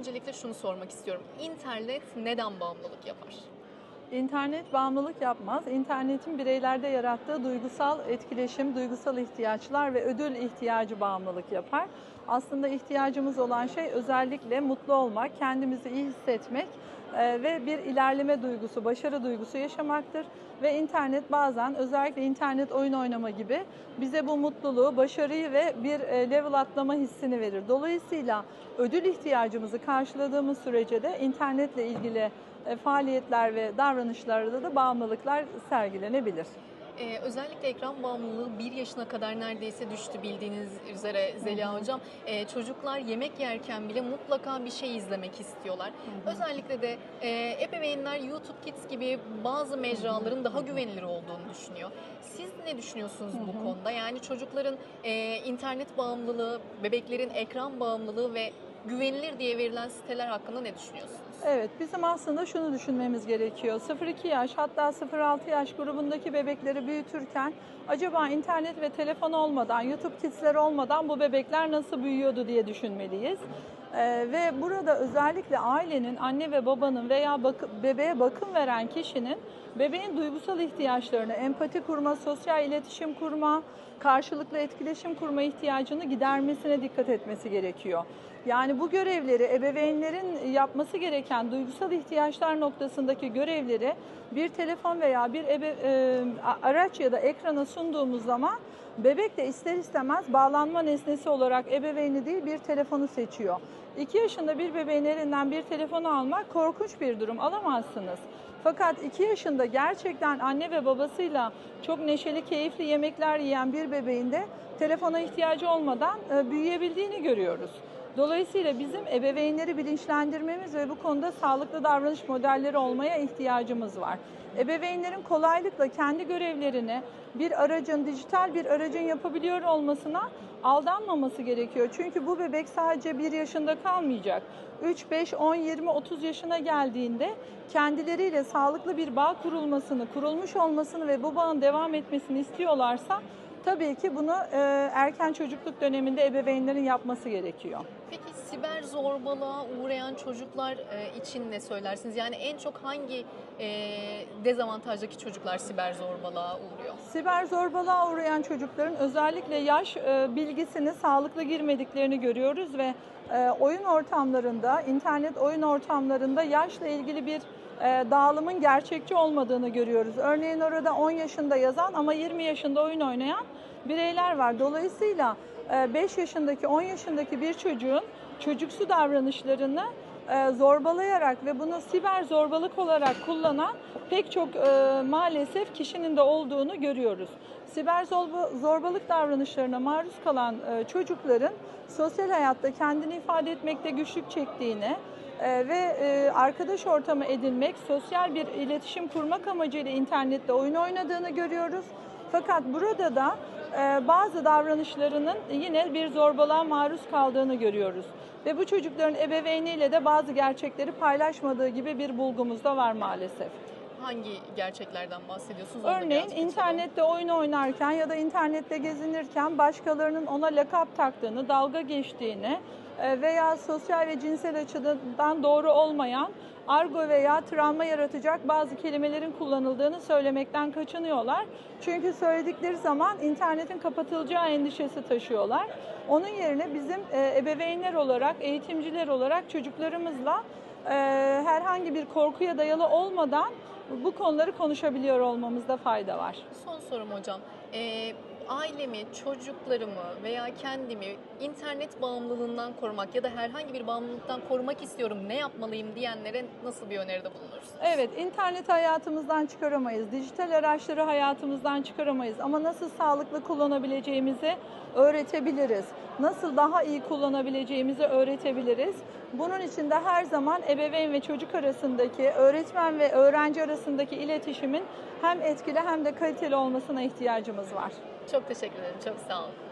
öncelikle şunu sormak istiyorum. İnternet neden bağımlılık yapar? İnternet bağımlılık yapmaz. İnternetin bireylerde yarattığı duygusal etkileşim, duygusal ihtiyaçlar ve ödül ihtiyacı bağımlılık yapar. Aslında ihtiyacımız olan şey özellikle mutlu olmak, kendimizi iyi hissetmek ve bir ilerleme duygusu, başarı duygusu yaşamaktır. Ve internet bazen özellikle internet oyun oynama gibi bize bu mutluluğu, başarıyı ve bir e, level atlama hissini verir. Dolayısıyla ödül ihtiyacımızı karşıladığımız sürece de internetle ilgili e, faaliyetler ve davranışlarda da bağımlılıklar sergilenebilir. Ee, özellikle ekran bağımlılığı bir yaşına kadar neredeyse düştü bildiğiniz üzere Zeliha Hocam. Ee, çocuklar yemek yerken bile mutlaka bir şey izlemek istiyorlar. Özellikle de e, ebeveynler YouTube Kids gibi bazı mecraların daha güvenilir olduğunu düşünüyor. Siz ne düşünüyorsunuz bu konuda? Yani çocukların e, internet bağımlılığı, bebeklerin ekran bağımlılığı ve güvenilir diye verilen siteler hakkında ne düşünüyorsunuz? Evet, bizim aslında şunu düşünmemiz gerekiyor. 0-2 yaş hatta 0-6 yaş grubundaki bebekleri büyütürken acaba internet ve telefon olmadan, YouTube Kids'ler olmadan bu bebekler nasıl büyüyordu diye düşünmeliyiz. Ee, ve burada özellikle ailenin, anne ve babanın veya bakı- bebeğe bakım veren kişinin bebeğin duygusal ihtiyaçlarını, empati kurma, sosyal iletişim kurma, karşılıklı etkileşim kurma ihtiyacını gidermesine dikkat etmesi gerekiyor. Yani bu görevleri ebeveynlerin yapması gereken duygusal ihtiyaçlar noktasındaki görevleri bir telefon veya bir ebe, e, araç ya da ekrana sunduğumuz zaman bebek de ister istemez bağlanma nesnesi olarak ebeveyni değil bir telefonu seçiyor. 2 yaşında bir bebeğin elinden bir telefonu almak korkunç bir durum alamazsınız. Fakat 2 yaşında gerçekten anne ve babasıyla çok neşeli, keyifli yemekler yiyen bir bebeğin de telefona ihtiyacı olmadan e, büyüyebildiğini görüyoruz. Dolayısıyla bizim ebeveynleri bilinçlendirmemiz ve bu konuda sağlıklı davranış modelleri olmaya ihtiyacımız var. Ebeveynlerin kolaylıkla kendi görevlerini bir aracın, dijital bir aracın yapabiliyor olmasına aldanmaması gerekiyor. Çünkü bu bebek sadece bir yaşında kalmayacak. 3, 5, 10, 20, 30 yaşına geldiğinde kendileriyle sağlıklı bir bağ kurulmasını, kurulmuş olmasını ve bu bağın devam etmesini istiyorlarsa tabii ki bunu erken çocukluk döneminde ebeveynlerin yapması gerekiyor. Peki siber zorbalığa uğrayan çocuklar e, için ne söylersiniz? Yani en çok hangi e, dezavantajdaki çocuklar siber zorbalığa uğruyor? Siber zorbalığa uğrayan çocukların özellikle yaş e, bilgisini sağlıklı girmediklerini görüyoruz ve e, oyun ortamlarında, internet oyun ortamlarında yaşla ilgili bir e, dağılımın gerçekçi olmadığını görüyoruz. Örneğin orada 10 yaşında yazan ama 20 yaşında oyun oynayan bireyler var. Dolayısıyla 5 yaşındaki, 10 yaşındaki bir çocuğun çocuksu davranışlarını e, zorbalayarak ve bunu siber zorbalık olarak kullanan pek çok e, maalesef kişinin de olduğunu görüyoruz. Siber zorba- zorbalık davranışlarına maruz kalan e, çocukların sosyal hayatta kendini ifade etmekte güçlük çektiğini ve arkadaş ortamı edinmek, sosyal bir iletişim kurmak amacıyla internette oyun oynadığını görüyoruz. Fakat burada da bazı davranışlarının yine bir zorbalığa maruz kaldığını görüyoruz. Ve bu çocukların ebeveyniyle de bazı gerçekleri paylaşmadığı gibi bir bulgumuz da var maalesef. Hangi gerçeklerden bahsediyorsunuz? Onu Örneğin internette oyun oynarken ya da internette gezinirken başkalarının ona lakap taktığını, dalga geçtiğini e, veya sosyal ve cinsel açıdan doğru olmayan argo veya travma yaratacak bazı kelimelerin kullanıldığını söylemekten kaçınıyorlar. Çünkü söyledikleri zaman internetin kapatılacağı endişesi taşıyorlar. Onun yerine bizim e, ebeveynler olarak, eğitimciler olarak çocuklarımızla e, herhangi bir korkuya dayalı olmadan bu konuları konuşabiliyor olmamızda fayda var. Son sorum hocam. Ee, ailemi, çocuklarımı veya kendimi internet bağımlılığından korumak ya da herhangi bir bağımlılıktan korumak istiyorum ne yapmalıyım diyenlere nasıl bir öneride bulunursunuz? Evet, interneti hayatımızdan çıkaramayız, dijital araçları hayatımızdan çıkaramayız ama nasıl sağlıklı kullanabileceğimizi öğretebiliriz. Nasıl daha iyi kullanabileceğimizi öğretebiliriz. Bunun için de her zaman ebeveyn ve çocuk arasındaki, öğretmen ve öğrenci arasındaki iletişimin hem etkili hem de kaliteli olmasına ihtiyacımız var. Çok teşekkür ederim. Çok sağ olun.